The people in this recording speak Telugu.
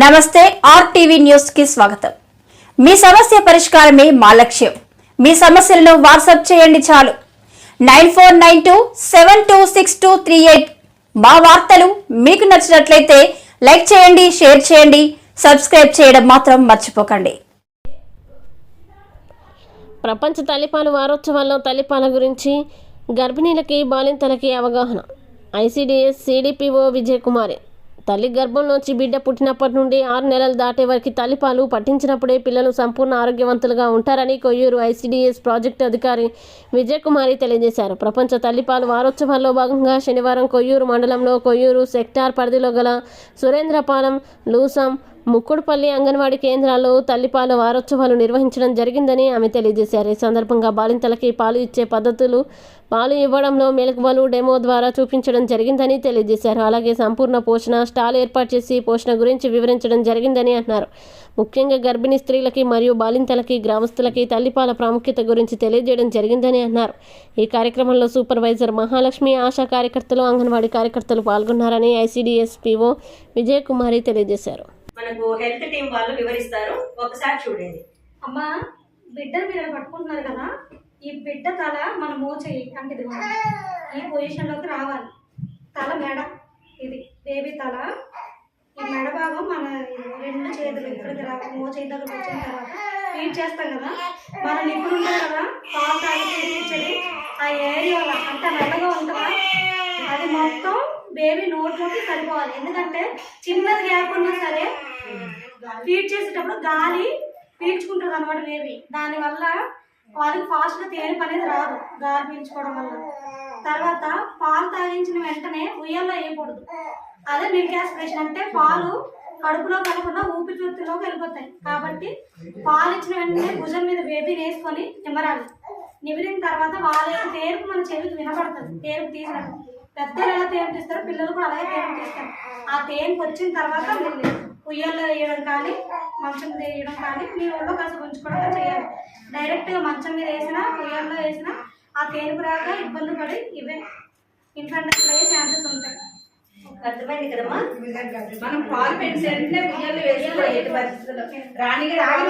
నమస్తే ఆర్టీవీ న్యూస్కి స్వాగతం. మీ సమస్య పరిష్కారమే మా లక్ష్యం. మీ సమస్యలను వాట్సాప్ చేయండి చాలు. Nine four nine two seven two six two three eight మా వార్తలు మీకు నచ్చినట్లయితే లైక్ చేయండి షేర్ చేయండి సబ్స్క్రైబ్ చేయడం మాత్రం మర్చిపోకండి. ప్రపంచ తల్లిపాలు వారోత్సవాల్లో తల్లిపాల గురించి గర్భిణీలకి బాలింతలకి అవగాహన. ICDS CDPO Vijayakumari. తల్లి గర్భంలోంచి బిడ్డ పుట్టినప్పటి నుండి ఆరు నెలలు దాటే వరకు తల్లిపాలు పట్టించినప్పుడే పిల్లలు సంపూర్ణ ఆరోగ్యవంతులుగా ఉంటారని కొయ్యూరు ఐసీడీఎస్ ప్రాజెక్టు అధికారి విజయకుమారి తెలియజేశారు. ప్రపంచ తల్లిపాలు వారోత్సవాల్లో భాగంగా శనివారం కొయ్యూరు మండలంలో కొయ్యూరు సెక్టార్ పరిధిలో గల సురేంద్రపాలెం లూసం ముక్కుడుపల్లి అంగన్వాడీ కేంద్రాల్లో తల్లిపాల వారోత్సవాలు నిర్వహించడం జరిగిందని ఆమె తెలియజేశారు. ఈ సందర్భంగా బాలింతలకి పాలు ఇచ్చే పద్ధతులు పాలు ఇవ్వడంలో మెలకువలు డెమో ద్వారా చూపించడం జరిగిందని తెలియజేశారు. అలాగే సంపూర్ణ పోషణ స్టాల్ ఏర్పాటు చేసి పోషణ గురించి వివరించడం జరిగిందని అన్నారు ముఖ్యంగా గర్భిణీ స్త్రీలకి మరియు బాలింతలకి గ్రామస్తులకి తల్లిపాల ప్రాముఖ్యత గురించి తెలియజేయడం జరిగిందని అన్నారు. ఈ కార్యక్రమంలో సూపర్వైజర్ మహాలక్ష్మి ఆశా కార్యకర్తలు అంగన్వాడీ కార్యకర్తలు పాల్గొన్నారని ఐసిడీఎస్పిఓ విజయకుమారి తెలియజేశారు. మనకు హెల్త్ టీం వాళ్ళు వివరిస్తారు. ఒకసారి చూడండి. అమ్మా బిడ్డ మీరు పట్టుకుంటున్నారు కదా ఈ బిడ్డ తల మన మోచేయి అంటే ఇది ఈ పొజిషన్లోకి రావాలి. తల మెడ ఇది బేబీ తల ఈ మెడ భాగం మన రెండు చేతులు ఇక్కడికి రా మోచేయి దగ్గర వచ్చిన తర్వాత ఫీడ్ చేస్తాం కదా. మన నిపుణులు ఉన్నారు కదా పాలు తాగి ఆ ఏరియాలో అంత మెడగా మొత్తం బేబీ నోట్లోకి సరిపోవాలి. ఎందుకంటే చిన్నది గ్యాప్ ఉన్నా సరే ఫీడ్ చేసేటప్పుడు గాలి పీల్చుకుంటుంది అనమాట బేబీ దానివల్ల వాళ్ళకి ఫాస్ట్గా తేలిపు అనేది రాదు గాలి పీల్చుకోవడం వల్ల. తర్వాత పాలు తాగించిన వెంటనే ఉయ్యాల్లో వేయకూడదు. అదే మిల్క్ ఆస్పిరేషన్ అంటే పాలు కడుపులో కలగకుండా ఊపిరితిత్తులోకి వెళ్ళిపోతాయి. కాబట్టి పాలు ఇచ్చిన వెంటనే భుజం మీద బేబీని వేసుకొని నిమరాలి నిమిరిన తర్వాత వాళ్ళ తేరుపు మన చెవికి వినపడుతుంది. తేరుపు తీసినట్టు. పెద్దలు ఎలా తేను తీస్తారో పిల్లలు కూడా అలాగే తేను తీస్తారు ఆ తేనుకు వచ్చిన తర్వాత మీరు ఉయ్యాల్లో వేయడం కానీ మంచం మీద వేయడం కానీ మీ ఒళ్ళో కాస్త ఉంచుకోవడం చేయాలి. డైరెక్ట్గా మంచం మీద వేసినా ఉయ్యాల్లో వేసినా ఆ తేనుపు రాక ఇబ్బంది పడి ఇవే. ఇన్ఫెంట్ అయ్యే ఛాన్సెస్ ఉంటాయి. అర్థమైంది కదమ్మా? మనం పాలు వెంటనే బియ్యాలు వేసుకోవాలి పరిస్థితుల్లో. రాణిగా రాగి